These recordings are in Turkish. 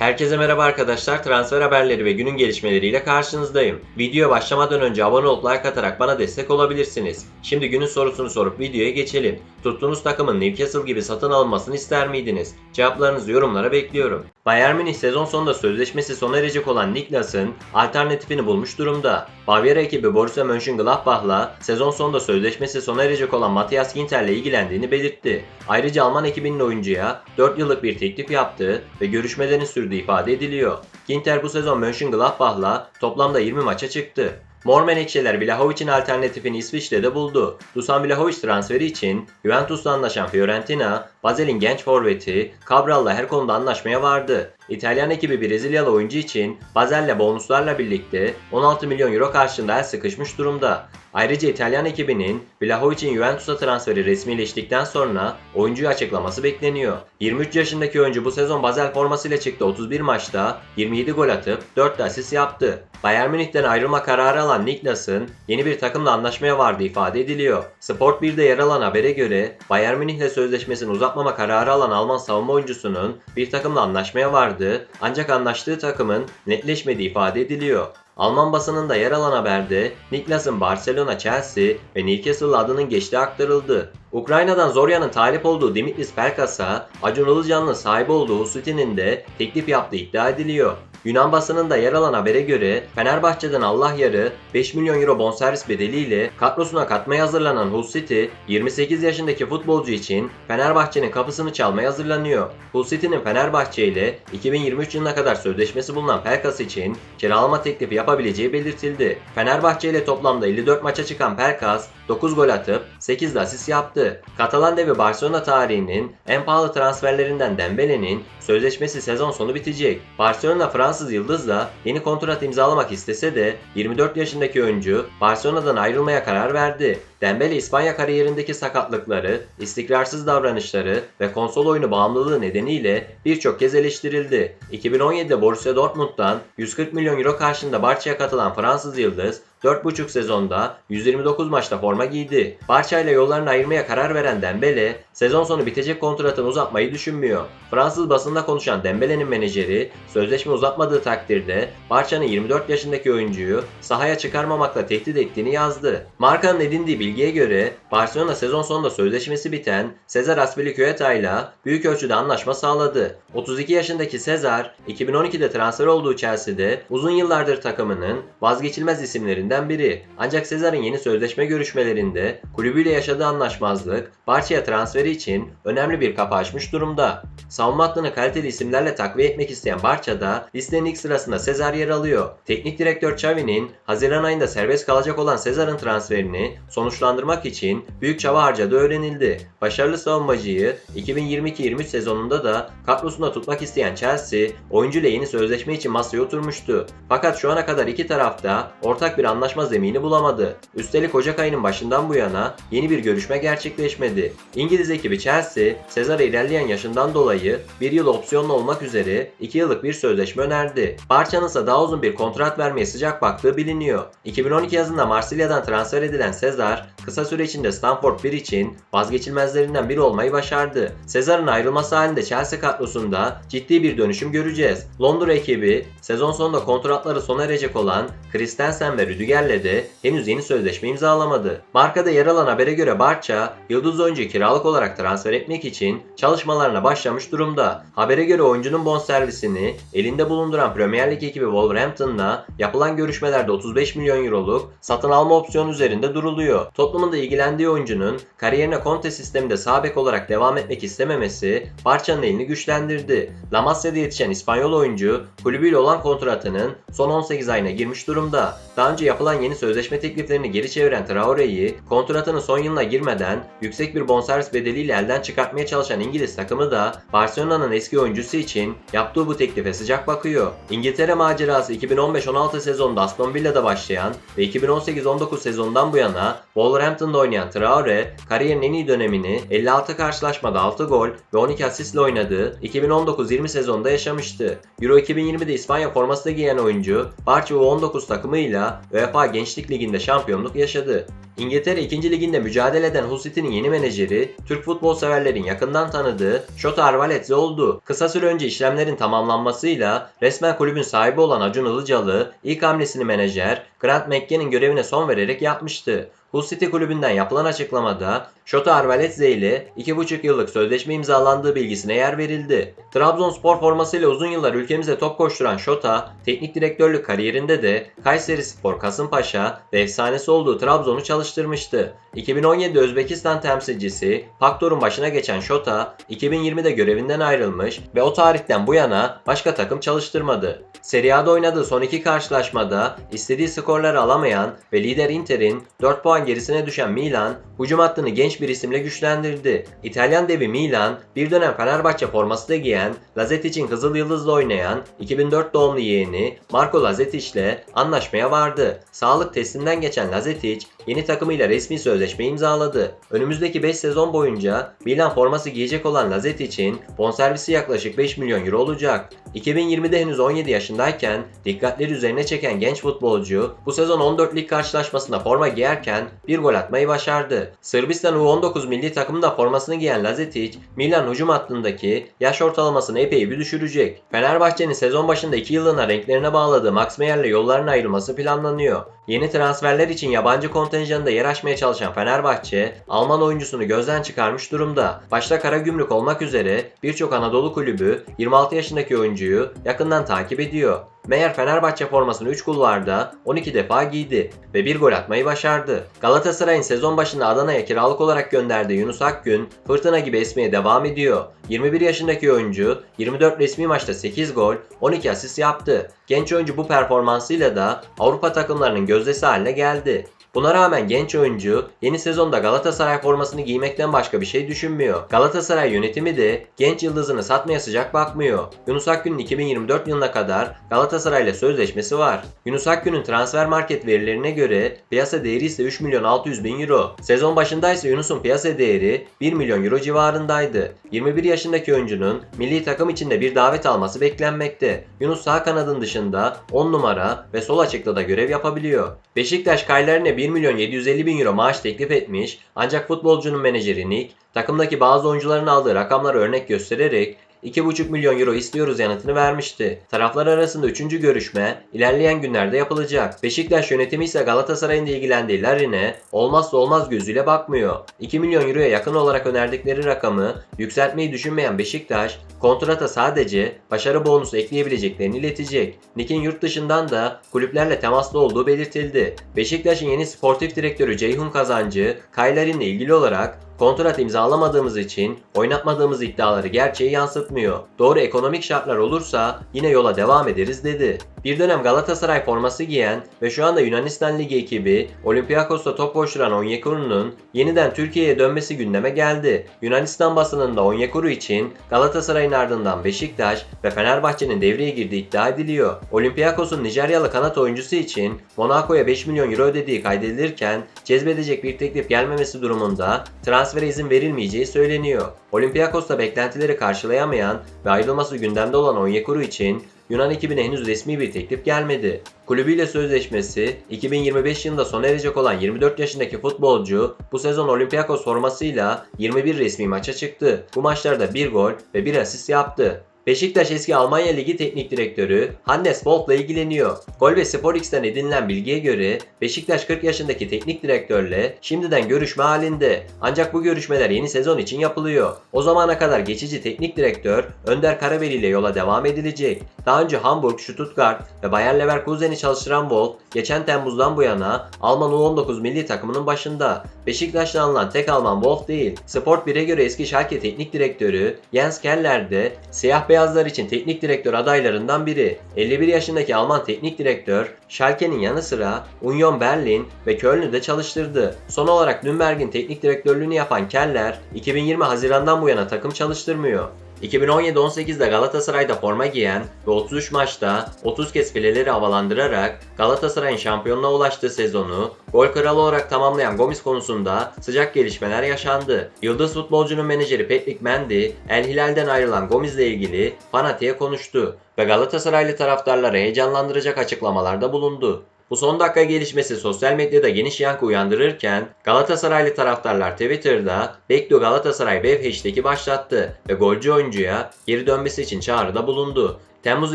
Herkese merhaba arkadaşlar. Transfer haberleri ve günün gelişmeleriyle karşınızdayım. Videoya başlamadan önce abone olup like atarak bana destek olabilirsiniz. Şimdi günün sorusunu sorup videoya geçelim. Tuttuğunuz takımın Newcastle gibi satın alınmasını ister miydiniz? Cevaplarınızı yorumlara bekliyorum. Bayern Münih sezon sonunda sözleşmesi sona erecek olan Niklas'ın alternatifini bulmuş durumda. Bavyera ekibi Borussia Mönchengladbach'la sezon sonunda sözleşmesi sona erecek olan Matthias Ginter'le ilgilendiğini belirtti. Ayrıca Alman ekibinin oyuncuya 4 yıllık bir teklif yaptığı ve görüşmelerin sürdüğü ifade ediliyor. Ginter bu sezon Mönchengladbach'la toplamda 20 maça çıktı. Mor Menekşeler Vlahovic'in alternatifini İsviçre'de buldu. Dusan Vlahovic transferi için Juventus'la anlaşan Fiorentina, Basel'in genç forveti Cabral'la her konuda anlaşmaya vardı. İtalyan ekibi Brezilyalı oyuncu için Basel'le bonuslarla birlikte 16 milyon euro karşılığında el sıkışmış durumda. Ayrıca İtalyan ekibinin Vlahovic'in Juventus'a transferi resmileştikten sonra oyuncuyu açıklaması bekleniyor. 23 yaşındaki oyuncu bu sezon Basel formasıyla çıktı 31 maçta 27 gol atıp 4 de asist yaptı. Bayern Münih'ten ayrılma kararı alan Niklas'ın yeni bir takımla anlaşmaya vardığı ifade ediliyor. Sport 1'de yer alan habere göre Bayern Münih'le sözleşmesini uzatmama kararı alan Alman savunma oyuncusunun bir takımla anlaşmaya vardığı ancak anlaştığı takımın netleşmediği ifade ediliyor. Alman basınında yer alan haberde Niklas'ın Barcelona, Chelsea ve Newcastle adının geçtiği aktarıldı. Ukrayna'dan Zorya'nın talip olduğu Dimitris Pelkas'a Acun Ilıcan'ın sahibi olduğu Husitin'in de teklif yaptığı iddia ediliyor. Yunan basınında yer alan habere göre Fenerbahçe'den Allah yarı 5 milyon euro bonservis bedeliyle kadrosuna katmaya hazırlanan Hull City 28 yaşındaki futbolcu için Fenerbahçe'nin kapısını çalmaya hazırlanıyor. Hull City'nin Fenerbahçe ile 2023 yılına kadar sözleşmesi bulunan Pelkas için kiralama teklifi yapabileceği belirtildi. Fenerbahçe ile toplamda 54 maça çıkan Pelkas 9 gol atıp 8 de asist yaptı. Katalan devi Barcelona tarihinin en pahalı transferlerinden Dembele'nin sözleşmesi sezon sonu bitecek. Barcelona Fransız yıldızla yeni kontrat imzalamak istese de 24 yaşındaki oyuncu Barcelona'dan ayrılmaya karar verdi. Dembele İspanya kariyerindeki sakatlıkları, istikrarsız davranışları ve konsol oyunu bağımlılığı nedeniyle birçok kez eleştirildi. 2017'de Borussia Dortmund'dan 140 milyon euro karşılığında Barça'ya katılan Fransız yıldız 4,5 sezonda 129 maçta forma giydi. Barça ile yollarını ayırmaya karar veren Dembele, sezon sonu bitecek kontratını uzatmayı düşünmüyor. Fransız basında konuşan Dembele'nin menajeri, sözleşme uzatmadığı takdirde Barça'nın 24 yaşındaki oyuncuyu sahaya çıkarmamakla tehdit ettiğini yazdı. Markanın edindiği bilgiye göre Barcelona sezon sonunda sözleşmesi biten Cesar Azpilicueta ile büyük ölçüde anlaşma sağladı. 32 yaşındaki Cesar, 2012'de transfer olduğu Chelsea'de uzun yıllardır takımının vazgeçilmez isimlerinden biri. Ancak Cesar'ın yeni sözleşme görüşmelerinde kulübüyle yaşadığı anlaşmazlık Barça'ya transferi için önemli bir kapı açmış durumda. Savunma hattını kaliteli isimlerle takviye etmek isteyen Barça'da listenin ilk sırasında Cesar yer alıyor. Teknik direktör Xavi'nin Haziran ayında serbest kalacak olan Cesar'ın transferini sonuçlandırmak için büyük çaba harcadığı öğrenildi. Başarılı savunmacıyı 2022-23 sezonunda da kadrosunda tutmak isteyen Chelsea, oyuncuyla yeni sözleşme için masaya oturmuştu. Fakat şu ana kadar iki tarafta ortak bir anlaşma zemini bulamadı. Üstelik Ocak ayının başından bu yana yeni bir görüşme gerçekleşmedi. İngiliz ekibi Chelsea, Cesar'a ilerleyen yaşından dolayı bir yıl opsiyonlu olmak üzere 2 yıllık bir sözleşme önerdi. Barça'nın ise daha uzun bir kontrat vermeye sıcak baktığı biliniyor. 2012 yazında Marsilya'dan transfer edilen Cesar, kısa süre içinde Stamford Bridge için vazgeçilmezlerinden biri olmayı başardı. Cesar'ın ayrılması halinde Chelsea kadrosunda ciddi bir dönüşüm göreceğiz. Londra ekibi sezon sonunda kontratları sona erecek olan Christensen ve Rüdiger'le de henüz yeni sözleşme imzalamadı. Markada yer alan habere göre Barça, yıldız oyuncuyu kiralık olarak transfer etmek için çalışmalarına başlamış durumda. Habere göre oyuncunun bonservisini elinde bulunduran Premier Lig ekibi Wolverhampton'la yapılan görüşmelerde 35 milyon euroluk satın alma opsiyonu üzerinde duruluyor. Tottenham'ın da ilgilendiği oyuncunun kariyerine Conte sisteminde sağ bek olarak devam etmek istememesi Barça'nın elini güçlendirdi. La Masia'da yetişen İspanyol oyuncu kulübüyle olan kontratının son 18 ayına girmiş durumda. Daha önce yapılan yeni sözleşme tekliflerini geri çeviren Traore'yi kontratının son yılına girmeden yüksek bir bonservis bedeliyle elden çıkartmaya çalışan İngiliz takımı da Barcelona'nın eski oyuncusu için yaptığı bu teklife sıcak bakıyor. İngiltere macerası 2015-16 sezonunda Aston Villa'da başlayan ve 2018-19 sezonundan bu yana Wolverhampton'da oynayan Traore, kariyerin en iyi dönemini 56 karşılaşmada 6 gol ve 12 asistle oynadığı 2019-20 sezonunda yaşamıştı. Euro 2020'de İspanya forması da giyen oyuncu Barça U19 takımıyla UEFA Gençlik Ligi'nde şampiyonluk yaşadı. İngiltere 2. Liginde mücadele eden Hull City'nin yeni menajeri, Türk futbol severlerin yakından tanıdığı Şota Arvaletze oldu. Kısa süre önce işlemlerin tamamlanmasıyla resmen kulübün sahibi olan Acun Ilıcalı ilk hamlesini menajer Grant McKen'in görevine son vererek yapmıştı. Hull City kulübünden yapılan açıklamada Şota Arveladze ile 2,5 yıllık sözleşme imzalandığı bilgisine yer verildi. Trabzonspor formasıyla uzun yıllar ülkemize top koşturan Şota, teknik direktörlük kariyerinde de Kayseri Spor, Kasımpaşa ve efsanesi olduğu Trabzon'u çalıştırmıştı. 2017 Özbekistan temsilcisi Paktor'un başına geçen Şota, 2020'de görevinden ayrılmış ve o tarihten bu yana başka takım çalıştırmadı. Serie A'da oynadığı son iki karşılaşmada istediği skorları alamayan ve lider Inter'in 4 puan gerisine düşen Milan, hücum hattını genç bir isimle güçlendirdi. İtalyan devi Milan, bir dönem Fenerbahçe forması da giyen, Lazetic'in Kızıl Yıldız'la oynayan 2004 doğumlu yeğeni Marco Lazetic ile anlaşmaya vardı. Sağlık testinden geçen Lazetic, yeni takımıyla resmi sözleşme imzaladı. Önümüzdeki 5 sezon boyunca Milan forması giyecek olan Lazetic'in bonservisi yaklaşık 5 milyon euro olacak. 2020'de henüz 17 yaşındayken dikkatleri üzerine çeken genç futbolcu bu sezon 14 lig karşılaşmasında forma giyerken bir gol atmayı başardı. Sırbistan U19 milli takımında formasını giyen Lazetic, Milan hücum hattındaki yaş ortalamasını epey bir düşürecek. Fenerbahçe'nin sezon başında 2 yıllığına renklerine bağladığı Max Meyer'le yolların ayrılması planlanıyor. Yeni transferler için yabancı kontenjanında yer açmaya çalışan Fenerbahçe, Alman oyuncusunu gözden çıkarmış durumda. Başta Karagümrük olmak üzere birçok Anadolu kulübü 26 yaşındaki oyuncuyu yakından takip ediyor. Meğer Fenerbahçe formasını 3 kulvarda 12 defa giydi ve bir gol atmayı başardı. Galatasaray'ın sezon başında Adana'ya kiralık olarak gönderdiği Yunus Akgün fırtına gibi esmeye devam ediyor. 21 yaşındaki oyuncu 24 resmi maçta 8 gol, 12 asist yaptı. Genç oyuncu bu performansıyla da Avrupa takımlarının gözdesi haline geldi. Buna rağmen genç oyuncu yeni sezonda Galatasaray formasını giymekten başka bir şey düşünmüyor. Galatasaray yönetimi de genç yıldızını satmaya sıcak bakmıyor. Yunus Akgün'ün 2024 yılına kadar Galatasaray ile sözleşmesi var. Yunus Akgün'ün transfer market verilerine göre piyasa değeri ise 3 milyon 600 bin euro. Sezon başında ise Yunus'un piyasa değeri 1 milyon euro civarındaydı. 21 yaşındaki oyuncunun milli takım içinde bir davet alması beklenmekte. Yunus sağ kanadın dışında 10 numara ve sol açıkta da görev yapabiliyor. Beşiktaş Kayler'ine 1 milyon 750 bin euro maaş teklif etmiş. Ancak futbolcunun menajeri Nick takımdaki bazı oyuncuların aldığı rakamları örnek göstererek 2,5 milyon euro istiyoruz yanıtını vermişti. Taraflar arasında 3. görüşme ilerleyen günlerde yapılacak. Beşiktaş yönetimi ise Galatasaray'ın da ilgilendiği Larin'e olmazsa olmaz gözüyle bakmıyor. 2 milyon euroya yakın olarak önerdikleri rakamı yükseltmeyi düşünmeyen Beşiktaş kontrata sadece başarı bonusu ekleyebileceklerini iletecek. Nick'in yurt dışından da kulüplerle temaslı olduğu belirtildi. Beşiktaş'ın yeni sportif direktörü Ceyhun Kazancı, Kaylarin'le ilgili olarak kontrat imzalamadığımız için oynatmadığımız iddiaları gerçeği yansıtmıyor. Doğru ekonomik şartlar olursa yine yola devam ederiz dedi. Bir dönem Galatasaray forması giyen ve şu anda Yunanistan Ligi ekibi Olympiakos'ta top koşturan Onyekuru'nun yeniden Türkiye'ye dönmesi gündeme geldi. Yunanistan basınında Onyekuru için Galatasaray'ın ardından Beşiktaş ve Fenerbahçe'nin devreye girdiği iddia ediliyor. Olympiakos'un Nijeryalı kanat oyuncusu için Monaco'ya 5 milyon euro ödediği kaydedilirken cezbedecek bir teklif gelmemesi durumunda transfere izin verilmeyeceği söyleniyor. Olympiakos'ta beklentileri karşılayamayan ve ayrılması gündemde olan Onyekuru için Yunan ekibine henüz resmi bir teklif gelmedi. Kulübüyle sözleşmesi 2025 yılında sona erecek olan 24 yaşındaki futbolcu bu sezon Olympiakos formasıyla 21 resmi maça çıktı. Bu maçlarda 1 gol ve 1 asist yaptı. Beşiktaş eski Almanya Ligi Teknik Direktörü Hannes Wolf'la ilgileniyor. Gol ve Spor X'ten edinilen bilgiye göre Beşiktaş 40 yaşındaki teknik direktörle şimdiden görüşme halinde. Ancak bu görüşmeler yeni sezon için yapılıyor. O zamana kadar geçici teknik direktör Önder Karabeli ile yola devam edilecek. Daha önce Hamburg, Stuttgart ve Bayer Leverkusen'i çalıştıran Wolf geçen Temmuz'dan bu yana Alman U19 milli takımının başında. Beşiktaş'ta alınan tek Alman Wolf değil. Sport 1'e göre eski Schalke teknik direktörü Jens Keller de siyah beyazlar için teknik direktör adaylarından biri. 51 yaşındaki Alman teknik direktör Schalke'nin yanı sıra Union Berlin ve Köln'ü de çalıştırdı. Son olarak Nürnberg'in teknik direktörlüğünü yapan Keller 2020 Haziran'dan bu yana takım çalıştırmıyor. 2017-18'de Galatasaray'da forma giyen ve 33 maçta 30 kez fileleri havalandırarak Galatasaray'ın şampiyonluğa ulaştığı sezonu gol kralı olarak tamamlayan Gomis konusunda sıcak gelişmeler yaşandı. Yıldız futbolcunun menajeri Patrick Mendy, El Hilal'den ayrılan Gomis'le ilgili Fanatik'e konuştu ve Galatasaraylı taraftarları heyecanlandıracak açıklamalarda bulundu. Bu son dakika gelişmesi sosyal medyada geniş yankı uyandırırken Galatasaraylı taraftarlar Twitter'da Beklo Galatasaray Bev hashtag'i başlattı ve golcü oyuncuya geri dönmesi için çağrıda bulundu. Temmuz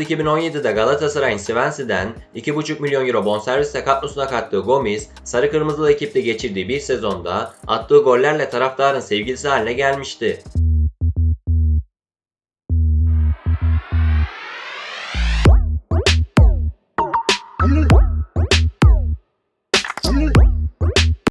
2017'de Galatasaray'ın Swansea'den 2,5 milyon euro bonservisle kadrosuna kattığı Gomis, sarı kırmızılı ekiple geçirdiği bir sezonda attığı gollerle taraftarın sevgilisi haline gelmişti.